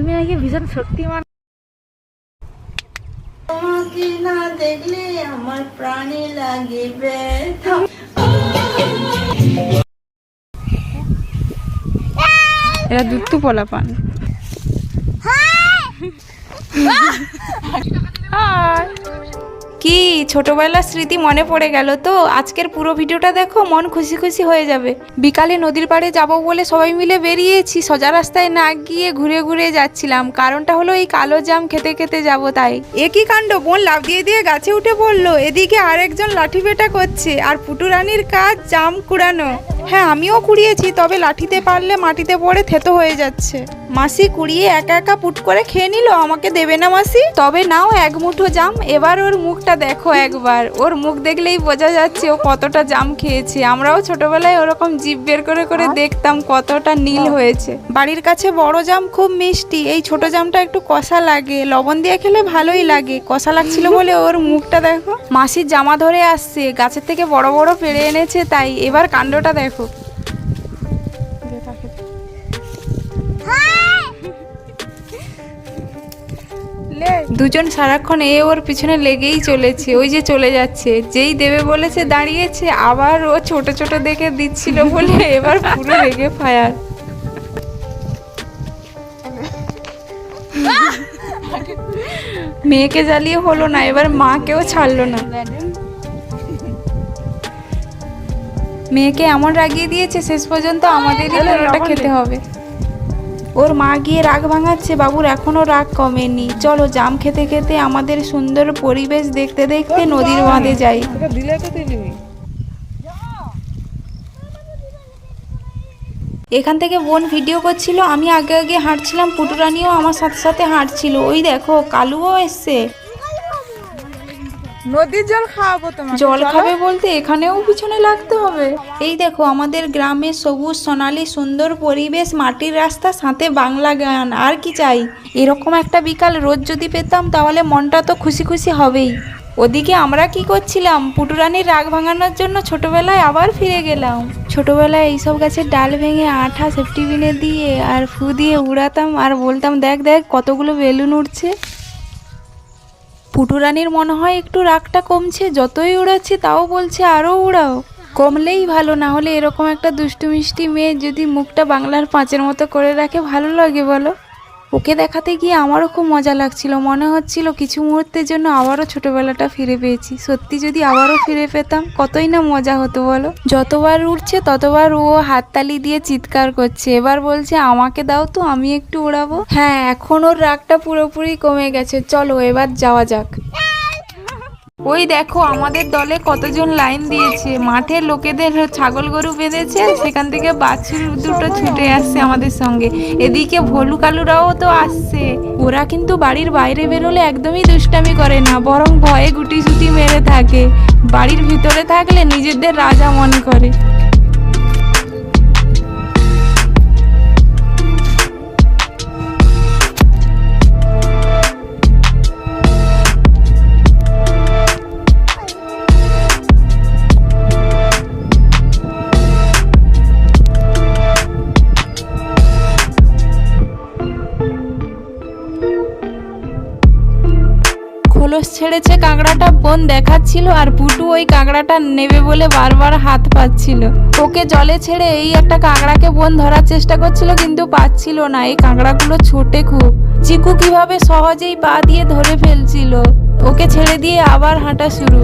তুমি নাকি ভীষণ শক্তিমান তোমাকে না দেখলে আমার প্রাণে লাগে ব্যথা এরা দুত্তু পোলা পান। কি? ছোটবেলার স্মৃতি মনে পড়ে গেল তো? আজকের পুরো ভিডিওটা দেখো, মন খুশি খুশি হয়ে যাবে। বিকালে নদীর পাড়ে যাব বলে সবাই মিলে বেরিয়েছি, সোজা রাস্তায় না গিয়ে ঘুরে ঘুরে যাচ্ছিলাম। কারণটা হলো এই কালো জাম খেতে খেতে যাব তাই। একই কাণ্ড? বোন লাভ দিয়ে দিয়ে গাছে উঠে পড়ল এদিকে আরেকজন লাঠি পেটা করছে, আর পুটুরানির কাজ জাম কুড়ানো। হ্যাঁ আমিও কুড়িয়েছি তবে লাঠিতে পারলে মাটিতে পড়ে থেতো হয়ে যাচ্ছে। মাসি কুড়িয়ে একা একা পুট করে খেয়ে নিল আমাকে দেবে না মাসি? তবে নাও এক মুঠো জাম এবার ওর মুখটা দেখো একবার। ওর মুখ দেখলেই বোঝা যাচ্ছে ও কতটা জাম খেয়েছে। আমরাও ছোটবেলায় ওরকম জিভ বের করে করে দেখতাম কতটা নীল হয়েছে। বাড়ির কাছে বড় জাম খুব মিষ্টি এই ছোট জামটা একটু কষা লাগে লবণ দিয়ে খেলে ভালোই লাগে কষা লাগছিল বলে ওর মুখটা দেখো। মাসির জামা ধরে আসছে গাছের থেকে বড় বড় পেরে এনেছে তাই এবার কাণ্ডটা দেখো। দুজন সারাক্ষণ এ ওর পিছনে লেগেই চলেছে, ওই যে চলে যাচ্ছে। যেই দেবে বলেছে দাঁড়িয়েছে, আবার ও ছোট ছোট দেখে দিচ্ছিল বলে এবার পুরো রেগে ফায়ার। মেয়েকে জ্বালিয়ে হলো না, এবার মাকেও ছাড়লো না। মেয়েকে এমন রাগিয়ে দিয়েছে শেষ পর্যন্ত আমাদেরই ওটা খেতে হবে। ওর মা গিয়ে রাগ ভাঙাচ্ছে বাবুর এখনও রাগ কমেনি। চলো জাম খেতে খেতে আমাদের সুন্দর পরিবেশ দেখতে দেখতে নদীর বাঁধে যাই। এখান থেকে বোন ভিডিও করছিল আমি আগে আগে হাঁটছিলাম পুটুরানিও আমার সাথে সাথে হাঁটছিল। ওই দেখো কালুও এসছে। নদীর জল খাওয়াবো তোমার জল খাবে বলতে এখানেও পিছনে লাগতে হবে। এই দেখো আমাদের গ্রামে সবুজ সোনালী সুন্দর পরিবেশ মাটির রাস্তা সাথে বাংলা গান আর কি চাই? এরকম একটা বিকাল রোজ যদি পেতাম তাহলে মনটা তো খুশি খুশি হবেই। ওদিকে আমরা কি করছিলাম? পুটুরানির রাগ ভাঙানোর জন্য ছোটবেলায় আবার ফিরে গেলাম। ছোটবেলায় এইসব গাছের ডাল ভেঙে আঠা সেফটি বিনে দিয়ে আর ফু দিয়ে উড়াতাম আর বলতাম দেখ দেখ কতগুলো বেলুন উঠছে পুটুরানির মনে হয় একটু রাগটা কমছে, যতই উড়াচ্ছি তাও বলছে আরও উড়াও। কমলেই ভালো, না হলে এরকম একটা দুষ্টু মিষ্টি মেয়ে যদি মুখটা বাংলার পাঁচের মতো করে রাখে, ভালো লাগে বলো। ওকে দেখাতে গিয়ে আমারও খুব মজা লাগছিল। মনে হচ্ছিল কিছু মুহূর্তের জন্য আবারও ছোটবেলাটা ফিরে পেয়েছি। সত্যি যদি আবারও ফিরে পেতাম, কতই না মজা হতো বলো? যতবার উঠছে ততবার ও হাততালি দিয়ে চিৎকার করছে। এবার বলছে, আমাকে দাও তো, আমি একটু উড়াবো? হ্যাঁ এখন ওর রাগটা পুরোপুরি কমে গেছে। চলো, এবার যাওয়া যাক। ওই দেখো, আমাদের দলে কতজন লাইন দিয়েছে। মাঠে লোকেদের ছাগল গরু বেঁধেছে, সেখান থেকে বাছুর দুটো ছুটে আসছে আমাদের সঙ্গে। এদিকে ভলু কালুরাও তো আসছে। ওরা কিন্তু বাড়ির বাইরে বেরোলে একদমই দুষ্টামি করে না, বরং ভয়ে গুটি সুটি মেরে থাকে। বাড়ির ভিতরে থাকলে নিজেদের রাজা মনে করে। ছেড়েছে কাঁকড়াটা, বোন দেখাচ্ছিল আর পুটু ওই কাঁকড়াটা নেবে বলে বারবার হাত পাচ্ছিল ওকে জলে ছেড়ে এই একটা কাঁকড়াকে বোন ধরার চেষ্টা করছিল কিন্তু পাচ্ছিল না। এই কাঁকড়াগুলো ছোটে খুব। চিকু কীভাবে সহজেই পা দিয়ে ধরে ফেলছিল। ওকে ছেড়ে দিয়ে আবার হাঁটা শুরু।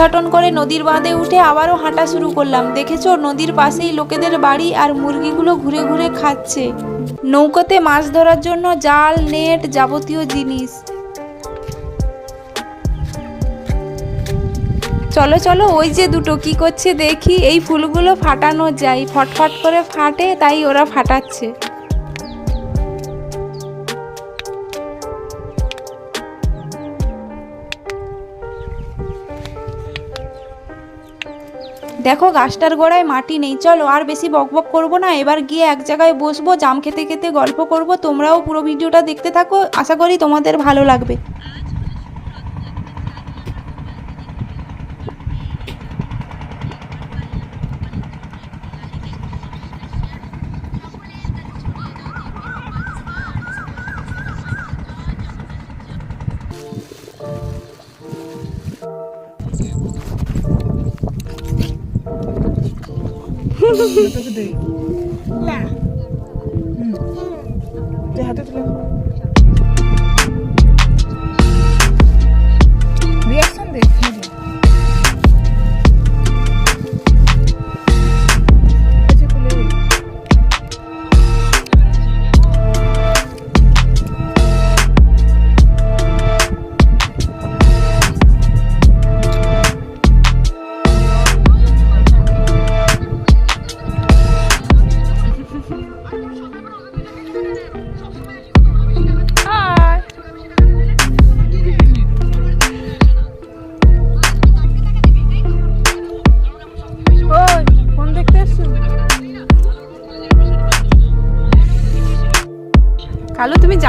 উদ্ঘাটন করে নদীর বাঁধে উঠে আবারও হাঁটা শুরু করলাম। দেখেছ, নদীর পাশেই লোকেদের বাড়ি আর মুরগিগুলো ঘুরে ঘুরে খাচ্ছে। নৌকোতে মাছ ধরার জন্য জাল, নেট যাবতীয় জিনিস। চলো চলো, ওই যে দুটো, কি করছে দেখি? এই ফুলগুলো ফাটানো যায়। ফটফট করে ফাটে, তাই ওরা ফাটাচ্ছে। দেখো গাছটার গোড়ায় মাটি নেই, চলো আর বেশি বকবক করব না। এবার গিয়ে এক জায়গায় বসবো, জাম খেতে খেতে গল্প করব। তোমরাও পুরো ভিডিওটা দেখতে থাকো। আশা করি তোমাদের ভালো লাগবে। ওই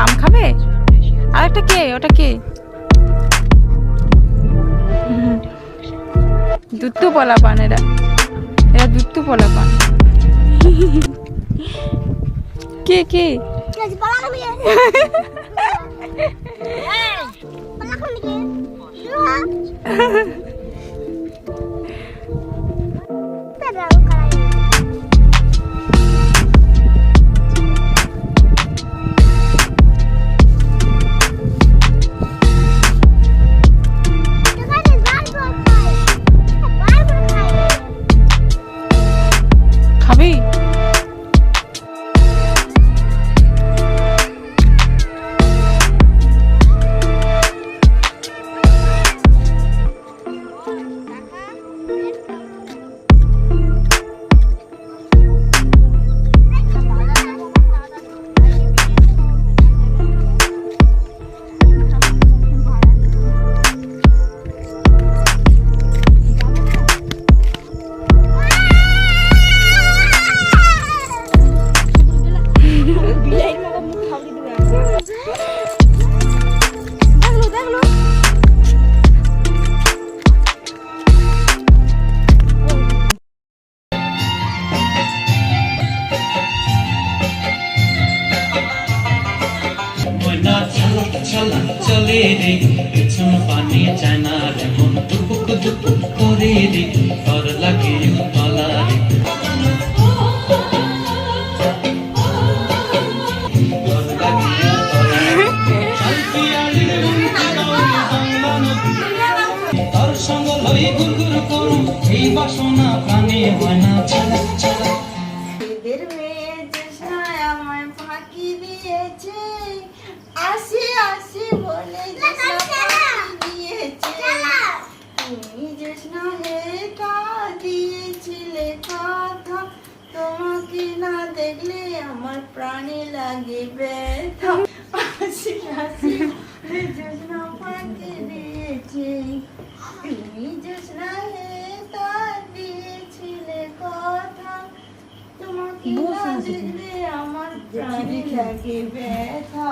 জাম খাবে? আর একটা কে? ওটা কে। দুত্তু পলা পান এরা। এরা দুত্তু পলা পান কে? কে চলে রে পেছন পানি চায় না রে মন টুকুক টুকুক করে রে ডর লাগে পালা রে। ডর লাগে পালা রে। শান্তি তুমি জেসনা হেটা দিয়েছিলে কথা তোমাকে না দেখলে আমার প্রাণে লাগে ব্যথা আসি বলে জেসনা ফাঁকি দিয়েছে তুমি জেসনা হেটা দিয়েছিলে কথা তোমাকে না দেখলে আমার প্রাণে লাগে ব্যথা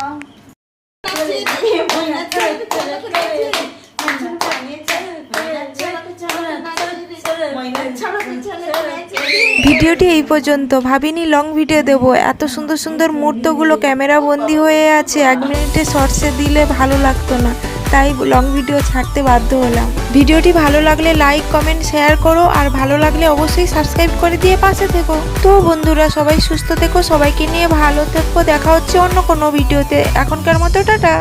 ভিডিওটি এই পর্যন্ত। ভাবিনি লং ভিডিও দেব। এত সুন্দর সুন্দর মুহূর্তগুলো ক্যামেরা বন্দি হয়ে আছে। এক মিনিটে শর্টসে দিলে ভালো লাগতো না। তাই লং ভিডিও ছাড়তে বাধ্য হলাম। ভিডিওটি ভালো লাগলে লাইক কমেন্ট শেয়ার করো। আর ভালো লাগলে অবশ্যই সাবস্ক্রাইব করে দিয়ে পাশে থেকো। তো বন্ধুরা, সবাই সুস্থ থেকো। সবাইকে নিয়ে ভালো থেকো। দেখা হচ্ছে অন্য কোনো ভিডিওতে এখনকার মতো টাটা।